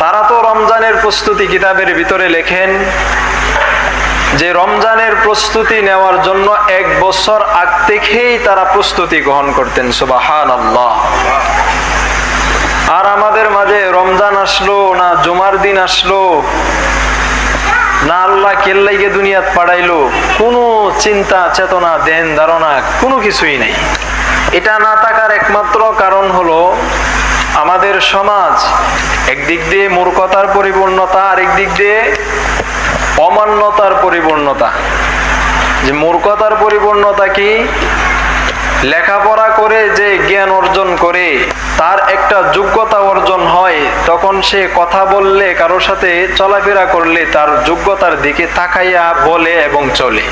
তারা তো রমজানের প্রস্তুতি কিতাবের ভিতরে লেখেন যে রমজানের প্রস্তুতি নেওয়ার জন্য এক বছর আগ থেকেই তারা প্রস্তুতি গ্রহণ করতেন সুবাহান আল্লাহ আর আমাদের মাঝে রমজান আসলো না জুমার দিন আসলো, না আল্লাহ কেল্লাইকে দুনিয়াত পাড়াইলো কোনো চিন্তা, চেতনা, দেন, ধারণা কোনো কিছুই নেই। এটা না থাকার একমাত্র কারণ হলো আমাদের সমাজ একদিক দিয়ে মূর্খতার পরিপূর্ণতা, আরেক দিক দিয়ে অমান্যতার পরিপূর্ণতা। যে মূর্খতার পরিপূর্ণতা কি? লেখাপড়া করে যে জ্ঞান অর্জন করে, তার একটা যোগ্যতা অর্জন হয়, তখন সে কথা বললে, কারোর সাথে চলাফেরা করলে তার যোগ্যতার দিকে তাকাইয়া বলে এবং চলে।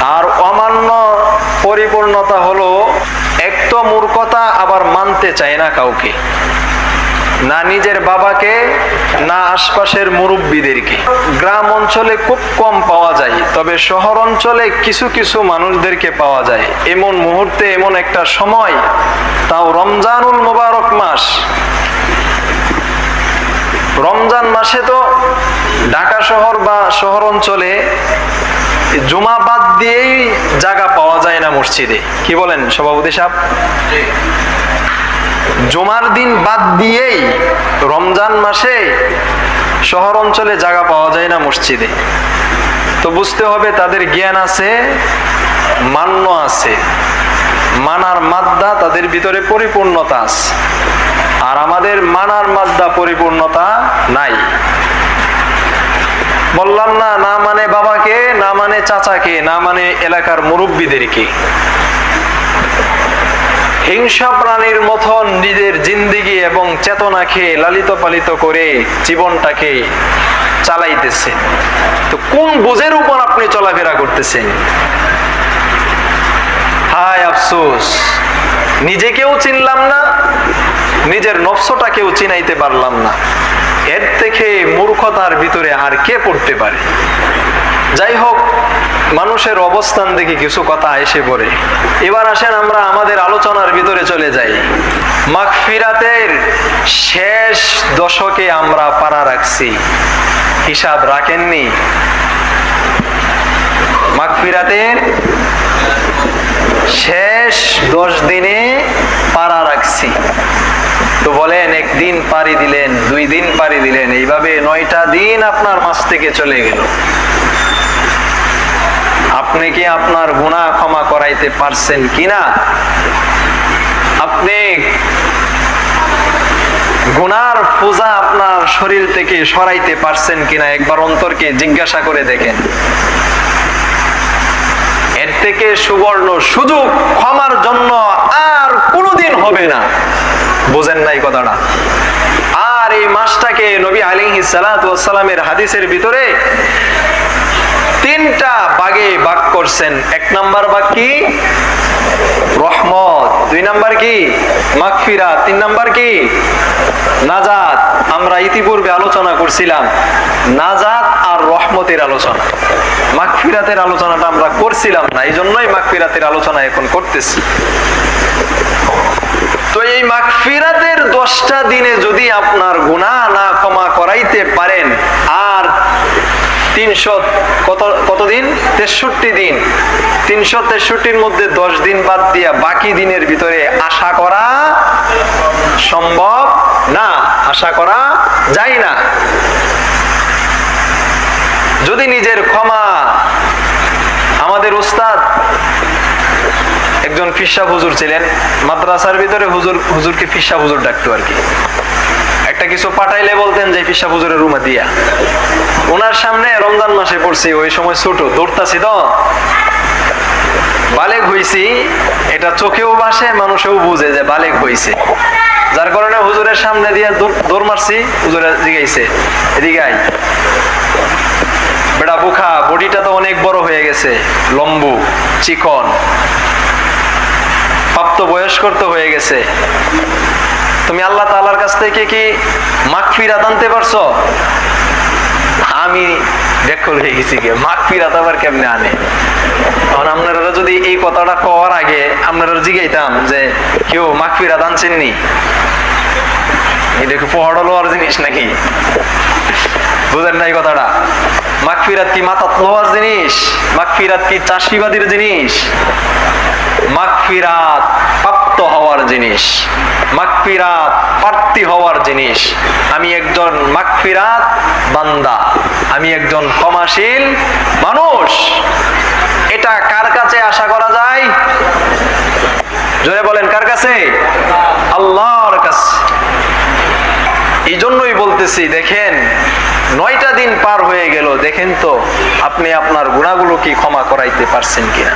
আর অমান্য পরিপূর্ণতা হলো মূর্খতা আবার মানতে চায় না কাউকে। না নিজের বাবাকে, না আশপাশের মুরব্বীদেরকে। গ্রাম অঞ্চলে খুব কম পাওয়া যায়, তবে শহর অঞ্চলে কিছু কিছু মানুষদেরকে পাওয়া যায়। এমন মুহূর্তে এমন একটা সময়, তাও রমজানুল মোবারক মাস। রমজান মাসে তো ঢাকা শহর বা শহর অঞ্চলে জুমা বাদ দিয়েই জায়গা পাওয়া যায় না মসজিদে। কি বলেন সভাপতি সাহেব? জুমার দিন বাদ দিয়েই রমজান মাসে শহর অঞ্চলে জায়গা পাওয়া যায় না মসজিদে। তো বুঝতে হবে তাদের জ্ঞান আছে, মান্য আছে। মানার মাদ্দা তাদের ভিতরে পরিপূর্ণতা আছে। আর আমাদের মানার মাদ্দা পরিপূর্ণতা নাই। বললাম না না মানে বাবাকে মানে চাচাকে না মানে এলাকার মুরব্বীদেরকে হিংসা প্রাণীর মতন নিজের জিন্দিগি এবং চেতনাকে লালিত পালিত করে জীবনটাকে চালাইতেছে। তো কোন বোঝের উপর আপনি চলাফেরা করতেছেন? হায় আফসোস, নিজেকেও চিনলাম না, নিজের নফসটাকেও চিনাইতে পারলাম না। এর থেকে মূর্খতার ভিতরে আর কে পড়তে পারে? যাই হোক মানুষের অবস্থান দেখে কিছু কথা এসে পড়ে। এবার আসেন আমরা আমাদের আলোচনার ভিতরে চলে যাই। মাগফিরাতের শেষ দশকে আমরা পাড়া রাখছি। হিসাব রাখেননি। মাগফিরাতের শেষ দশ দিনে পাড়া রাখছি। তো বলেন, একদিন পাড়ি দিলেন, দুই দিন পাড়ি দিলেন, এইভাবে নয়টা দিন আপনার মাস থেকে চলে গেল। আপনি কি আপনার গুণা ক্ষমা করাইতে পারছেন কিনা? আপনি গুনার পূজা আপনার শরীর থেকে সরাইতে পারছেন কিনা? একবার অন্তরকে জিজ্ঞাসা করে দেখেন। এর থেকে সুবর্ণ সুযোগ ক্ষমার জন্য আর কোনোদিন হবে না। বুঝেন নাই কথাটা। আর এই মাসটাকে নবী আলী সালামের হাদিসের ভিতরে তিনটা বাগে বাক করছেন। এক নাম্বার বাক কি? রহমত। দুই নাম্বার কি? মাগফিরা তিন নাম্বার কি? নাজাত। আমরা ইতিপূর্বে আলোচনা করছিলাম নাজাত আর রহমতের আলোচনা। মাগফিরাতের আলোচনাটা আমরা করছিলাম না এই জন্যই মাগফিরাতের আলোচনা এখন করতেছি। তো এই মাগফিরাতের দশটা দিনে যদি আপনার গুনাহ না ক্ষমা করাইতে পারেন তিনশো কত, কতদিন? তেষট্টি দিন। তিনশো তেষট্টির মধ্যে দশ দিন বাদ দিয়া বাকি দিনের ভিতরে আশা করা সম্ভব না? আশা করা যায় না। যদি নিজের ক্ষমা আমাদের উস্তাদ একজন ফিসা হুজুর ছিলেন, মাদ্রাসার ভিতরে হুজুর, হুজুরকে ফিসা হুজুর ডাকতো আর কি। একটা কিছু পাঠাইলে বলতেন যে ফিসা হুজুরের রুমে দিয়া। ওনার সামনে রমজান মাসে পড়ছি, ওই সময় ছোট, দৌড়তাছি তো। বালেক হইছি, এটা চোখেও বাসে মানুষেও বুঝে যে বালেক হইছে। যার কারণে হুজুরের সামনে দিয়ে দৌড় মারছি হুজুরে এদিকে আই বেটা বুখা, বডিটা তো অনেক বড় হয়ে গেছে, লম্বু, চিকন। প্রাপ্ত বয়স্কর তো হয়ে গেছে। তুমি আল্লাহ তালার কাছ থেকে কি মাগফিরাত আনতে পারছ? আমি ব্যাকুল হয়ে গেছি গে মাগফিরাত আবার কেমনে আনে? তখন আপনারা যদি এই কথাটা কওয়ার আগে আপনারা জিগাইতাম যে, কেউ মাগফিরাত আনছেননি? এটা কি পহড় লোয়ার জিনিস নাকি? বুঝেন নাই কথাটা। মাগফিরাত কি মাথা লোয়ার জিনিস? মাগফিরাত কি চাষিবাদীর জিনিস? প্রাপ্ত হওয়ার জিনিস, মাগফিরাত প্রার্থী হওয়ার জিনিস। আমি একজন মাগফিরাত বান্দা, আমি একজন ক্ষমাশীল মানুষ। এটা কার কাছে আশা করা যায়? জোরে বলেন, কার কাছে? আল্লাহর কাছে। এই জন্যই বলতেছি, দেখেন, নয়টা দিন পার হয়ে গেল, দেখেন তো, আপনি আপনার গুণাগুলো কি ক্ষমা করাইতে পারছেন কিনা?